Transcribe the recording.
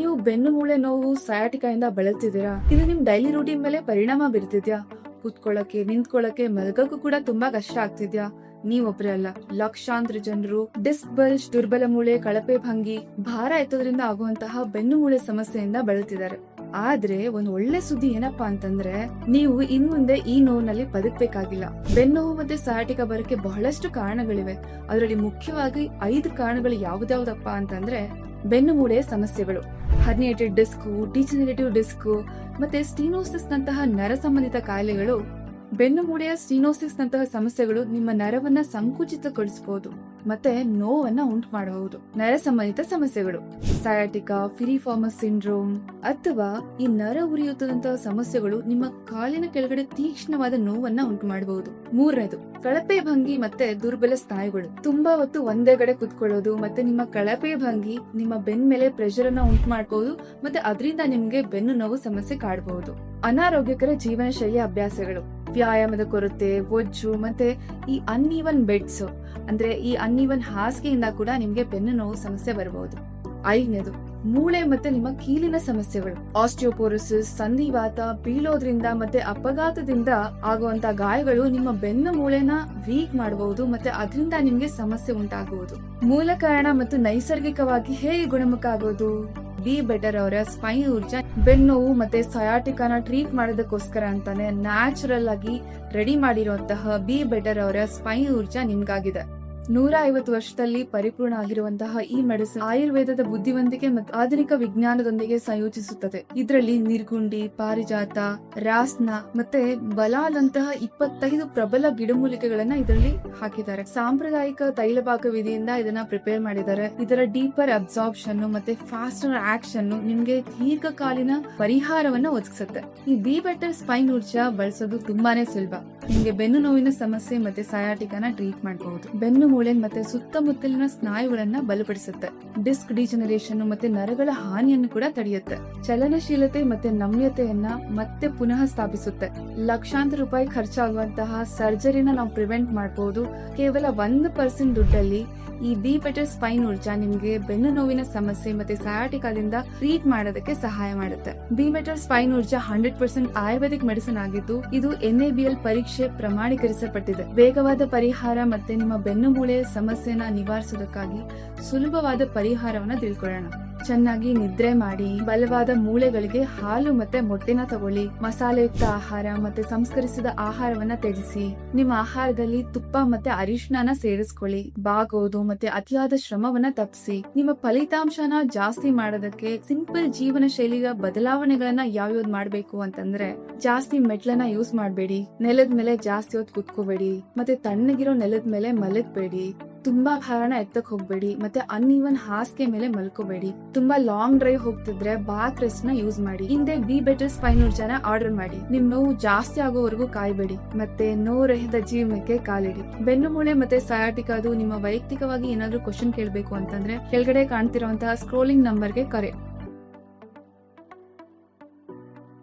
ನೀವು ಬೆನ್ನು ಮೂಳೆ ನೋವು, ಸಯಾಟಿಕಾಯಿಂದ ಬಳಲ್ತಿದ್ದೀರಾ? ಇದು ನಿಮ್ ಡೈಲಿ ರೂಟೀನ್ ಮೇಲೆ ಪರಿಣಾಮ ಬೀರ್ತಿದ್ಯಾ? ಕೂತ್ಕೊಳ್ಳಕ್ಕೆ ನಿಂತ್ಕೊಳ್ಳಕ್ಕೆ ಮಲಗಕ್ಕೂ ಕೂಡ ತುಂಬಾ ಕಷ್ಟ ಆಗ್ತಿದ್ಯಾ? ನೀವೊಬ್ರೇ ಅಲ್ಲ. ಲಕ್ಷಾಂತರ ಜನರು ಡಿಸ್ಕ್ ಬಲ್ಜ್ ದುರ್ಬಲ ಮೂಳೆ, ಕಳಪೆ ಭಂಗಿ, ಭಾರ ಎತ್ತೋದ್ರಿಂದ ಆಗುವಂತಹ ಬೆನ್ನು ಮೂಳೆ ಸಮಸ್ಯೆಯಿಂದ ಬಳಲ್ತಿದ್ದಾರೆ. ಆದ್ರೆ ಒಂದ್ ಒಳ್ಳೆ ಸುದ್ದಿ ಏನಪ್ಪಾ ಅಂತಂದ್ರೆ, ನೀವು ಇನ್ ಮುಂದೆ ಈ ನೋವಿನಲ್ಲಿ ಬದುಕಬೇಕಾಗಿಲ್ಲ. ಬೆನ್ನೋವು ಮತ್ತೆ ಸಯಾಟಿಕ ಬರಕ್ಕೆ ಬಹಳಷ್ಟು ಕಾರಣಗಳಿವೆ. ಅದರಲ್ಲಿ ಮುಖ್ಯವಾಗಿ ಐದು ಕಾರಣಗಳು ಯಾವ್ದಾವ್ದಪ್ಪ ಅಂತಂದ್ರೆ, ಬೆನ್ನು ಮೂಳೆ ಸಮಸ್ಯೆಗಳು. ಹರ್ನಿಯೇಟೆಡ್ ಡಿಸ್ಕು, ಡಿಜನರೇಟಿವ್ ಡಿಸ್ಕು, ಮತ್ತೆ ಸ್ಟೀನೋಸಿಸ್ ನಂತಹ ನರ ಸಂಬಂಧಿತ ಕಾಯಿಲೆಗಳು, ಬೆನ್ನು ಮೂಳೆಯ ಸ್ಟೀನೋಸಿಸ್ ನಂತಹ ಸಮಸ್ಯೆಗಳು ನಿಮ್ಮ ನರವನ್ನ ಸಂಕುಚಿತಗೊಳಿಸಬಹುದು ಮತ್ತೆ ನೋವನ್ನ ಉಂಟು ಮಾಡಬಹುದು ನರ ಸಂಬಂಧಿತ ಸಮಸ್ಯೆಗಳು. ಸಯಾಟಿಕಾ, ಫಿರಿಫಾರ್ಮಸ್ ಸಿಂಡ್ರೋಮ್ ಅಥವಾ ಈ ನರ ಉರಿಯುತ್ತದಂತಹ ಸಮಸ್ಯೆಗಳು ನಿಮ್ಮ ಕಾಲಿನ ಕೆಳಗಡೆ ತೀಕ್ಷ್ಣವಾದ ನೋವನ್ನ ಉಂಟು ಮಾಡಬಹುದು ಮೂರನೇದು, ಕಳಪೆ ಭಂಗಿ ಮತ್ತೆ ದುರ್ಬಲ ಸ್ನಾಯುಗಳು. ತುಂಬಾ ಹೊತ್ತು ಒಂದೇ ಕಡೆ ಕುತ್ಕೊಳ್ಳೋದು ಮತ್ತೆ ನಿಮ್ಮ ಕಳಪೆ ಭಂಗಿ ನಿಮ್ಮ ಬೆನ್ ಮೇಲೆ ಪ್ರೆಷರ್ ಅನ್ನ ಉಂಟು ಮಾಡಬಹುದು ಮತ್ತೆ ಅದರಿಂದ ನಿಮ್ಗೆ ಬೆನ್ನು ನೋವು ಸಮಸ್ಯೆ ಕಾಡಬಹುದು ಅನಾರೋಗ್ಯಕರ ಜೀವನ ಶೈಲಿ ಅಭ್ಯಾಸಗಳು. ವ್ಯಾಯಾಮದ ಕೊರತೆ ಒಜ್ಜು ಮತ್ತೆ ಈ ಅನ್ಈವನ್ ಬೆಡ್ಸ್ ಅಂದ್ರೆ ಈ ಅನ್ಈವನ್ ಹಾಸಿಗೆಯಿಂದ ಕೂಡ ನಿಮ್ಗೆ ಬೆನ್ನು ನೋವು ಸಮಸ್ಯೆ ಬರಬಹುದು ಐದನೇದು, ಮೂಳೆ ಮತ್ತೆ ನಿಮ್ಮ ಕೀಲಿನ ಸಮಸ್ಯೆಗಳು. ಆಸ್ಟಿಯೋಪೋರೋಸಿಸ್ ಸಂಧಿವಾತ, ಬೀಳೋದ್ರಿಂದ ಮತ್ತೆ ಅಪಘಾತದಿಂದ ಆಗುವಂತ ಗಾಯಗಳು ನಿಮ್ಮ ಬೆನ್ನು ಮೂಳೆನ ವೀಕ್ ಮಾಡಬಹುದು ಮತ್ತೆ ಅದರಿಂದ ನಿಮ್ಗೆ ಸಮಸ್ಯೆ ಉಂಟಾಗುವುದು ಮೂಲ ಕಾರಣ ಮತ್ತು ನೈಸರ್ಗಿಕವಾಗಿ ಹೇಗೆ ಗುಣಮುಖ ಆಗೋದು? ಬಿ ಬೆಟರ್ ಅವರ ಸ್ಪೈನ್ ಊರ್ಜಾ ಬೆನ್ನೋವು ಮತ್ತೆ ಸಯಾಟಿಕಾನ ಟ್ರೀಟ್ ಮಾಡೋದಕ್ಕೋಸ್ಕರ ಅಂತಾನೆ ನ್ಯಾಚುರಲ್ ಆಗಿ ರೆಡಿ ಮಾಡಿರುವಂತಹ ಬಿ ಬೆಟರ್ ಅವರ ಸ್ಪೈನ್ ಊರ್ಜಾ ನಿಮ್ಗಾಗಿದೆ. ನೂರ ಐವತ್ತು ವರ್ಷದಲ್ಲಿ ಪರಿಪೂರ್ಣ ಆಗಿರುವಂತಹ ಈ ಮೆಡಿಸಿನ್ ಆಯುರ್ವೇದದ ಬುದ್ಧಿವಂತಿಕೆ ಮತ್ತು ಆಧುನಿಕ ವಿಜ್ಞಾನದೊಂದಿಗೆ ಸಂಯೋಜಿಸುತ್ತದೆ. ಇದರಲ್ಲಿ ನಿರ್ಗುಂಡಿ, ಪಾರಿಜಾತ, ರಾಸ್ನ ಮತ್ತೆ ಬಲಾದಂತಹ ಇಪ್ಪತ್ತೈದು ಪ್ರಬಲ ಗಿಡಮೂಲಿಕೆಗಳನ್ನ ಇದರಲ್ಲಿ ಹಾಕಿದ್ದಾರೆ. ಸಾಂಪ್ರದಾಯಿಕ ತೈಲಪಾಕ ವಿಧಿಯಿಂದ ಇದನ್ನ ಪ್ರಿಪೇರ್ ಮಾಡಿದ್ದಾರೆ. ಇದರ ಡೀಪರ್ ಅಬ್ಸಾರ್ಪ್ಷನ್ ಮತ್ತೆ ಫಾಸ್ಟರ್ ಆಕ್ಷನ್ ನಿಮ್ಗೆ ದೀರ್ಘಕಾಲೀನ ಪರಿಹಾರವನ್ನ ಒದಗಿಸುತ್ತೆ. ಈ ಬಿ ಬೆಟರ್ ಸ್ಪೈನ್ ಊರ್ಜಾ ಬಳಸೋದು ತುಂಬಾನೇ ಸುಲಭ. ನಿಮ್ಗೆ ಬೆನ್ನು ನೋವಿನ ಸಮಸ್ಯೆ ಮತ್ತೆ ಸಯಾಟಿಕನ ಟ್ರೀಟ್ ಮಾಡಬಹುದು ಬೆನ್ನು ಮೂಳೆ ಮತ್ತೆ ಸುತ್ತಮುತ್ತಲಿನ ಸ್ನಾಯುಗಳನ್ನ ಬಲಪಡಿಸುತ್ತೆ. ಡಿಸ್ಕ್ ಡಿಜನರೇಷನ್ ಮತ್ತೆ ನರಗಳ ಹಾನಿಯನ್ನು ಕೂಡ ತಡೆಯುತ್ತೆ. ಚಲನಶೀಲತೆ ಮತ್ತೆ ನಮ್ಯತೆಯನ್ನ ಮತ್ತೆ ಪುನಃ ಸ್ಥಾಪಿಸುತ್ತೆ. ಲಕ್ಷಾಂತರ ರೂಪಾಯಿ ಖರ್ಚಾಗುವಂತಹ ಸರ್ಜರಿನ ನಾವು ಪ್ರಿವೆಂಟ್ ಮಾಡಬಹುದು ಕೇವಲ ಒಂದ್ ಪರ್ಸೆಂಟ್ ದುಡ್ಡಲ್ಲಿ ಈ ಬಿ ಬೆಟರ್ ಸ್ಪೈನ್ ಊರ್ಜಾ ನಿಮ್ಗೆ ಬೆನ್ನು ನೋವಿನ ಸಮಸ್ಯೆ ಮತ್ತೆ ಸಯಾಟಿಕಾದಿಂದ ಟ್ರೀಟ್ ಮಾಡೋದಕ್ಕೆ ಸಹಾಯ ಮಾಡುತ್ತೆ. B better spine Urja hundred percent ayurvedic medicine ಆಗಿದ್ದು, ಇದು ಎನ್ಎಬಿಎಲ್ ಪರೀಕ್ಷೆ ಪ್ರಮಾಣೀಕರಿಸಲ್ಪಟ್ಟಿದೆ. ವೇಗವಾದ ಪರಿಹಾರ ಮತ್ತೆ ನಿಮ್ಮ ಬೆನ್ನು ಮೂಳೆಯ ಸಮಸ್ಯೆನ ನಿವಾರಿಸೋದಕ್ಕಾಗಿ ಸುಲಭವಾದ ಪರಿಹಾರವನ್ನ ತಿಳ್ಕೊಳ್ಳೋಣ. ಚೆನ್ನಾಗಿ ನಿದ್ರೆ ಮಾಡಿ, ಬಲವಾದ ಮೂಳೆಗಳಿಗೆ ಹಾಲು ಮತ್ತೆ ಮೊಟ್ಟೆನ ತಗೊಳ್ಳಿ. ಮಸಾಲೆಯುಕ್ತ ಆಹಾರ ಮತ್ತೆ ಸಂಸ್ಕರಿಸಿದ ಆಹಾರವನ್ನ ತ್ಯಜಿಸಿ. ನಿಮ್ಮ ಆಹಾರದಲ್ಲಿ ತುಪ್ಪ ಮತ್ತೆ ಅರಿಶಿಣನ ಸೇರಿಸ್ಕೊಳ್ಳಿ. ಬಾಗೋದು ಮತ್ತೆ ಅತಿಯಾದ ಶ್ರಮವನ್ನ ತಪ್ಪಿಸಿ. ನಿಮ್ಮ ಫಲಿತಾಂಶನ ಜಾಸ್ತಿ ಮಾಡೋದಕ್ಕೆ ಸಿಂಪಲ್ ಜೀವನ ಶೈಲಿಯ ಬದಲಾವಣೆಗಳನ್ನ ಯಾವ್ಯಾವ್ದು ಮಾಡ್ಬೇಕು ಅಂತಂದ್ರೆ, ಜಾಸ್ತಿ ಮೆಟ್ಲನ್ನ ಯೂಸ್ ಮಾಡಬೇಡಿ. ನೆಲದ ಮೇಲೆ ಜಾಸ್ತಿ ಹೊತ್ತು ಕುತ್ಕೋಬೇಡಿ. ಮತ್ತೆ ತಣ್ಣಗಿರೋ ನೆಲದ ಮೇಲೆ ಮಲಗಬೇಡಿ. ತುಂಬಾ ಭಾರನ ಎತ್ತಕ್ ಹೋಗ್ಬೇಡಿ, ಮತ್ತೆ ಅನ್ಇವನ್ ಹಾಸಿಗೆ ಮೇಲೆ ಮಲ್ಕೋಬೇಡಿ. ತುಂಬಾ ಲಾಂಗ್ ಡ್ರೈವ್ ಹೋಗ್ತಿದ್ರೆ ಬ್ಯಾಕ್ ರೆಸ್ಟ್ನ ಯೂಸ್ ಮಾಡಿ. ಹಿಂದೆ ಬಿ ಬೆಟರ್ಸ್ ಸ್ಪೈನ್ ಜನ ಆರ್ಡರ್ ಮಾಡಿ. ನಿಮ್ ನೋವು ಜಾಸ್ತಿ ಆಗೋವರೆಗೂ ಕಾಯ್ಬೇಡಿ, ಮತ್ತೆ ನೋವು ರಹಿತ ಜೀವನಕ್ಕೆ ಕಾಲಿಡಿ. ಬೆನ್ನು ಮೂಳೆ ಮತ್ತೆ ಸಯಾಟಿಕ್ ಅದು ನಿಮ್ಮ ವೈಯಕ್ತಿಕವಾಗಿ ಏನಾದ್ರೂ ಕ್ವಶನ್ ಕೇಳಬೇಕು ಅಂತಂದ್ರೆ ಕೆಳಗಡೆ ಕಾಣ್ತಿರುವಂತಹ ಸ್ಕ್ರೋಲಿಂಗ್ ನಂಬರ್ಗೆ ಕರೆ.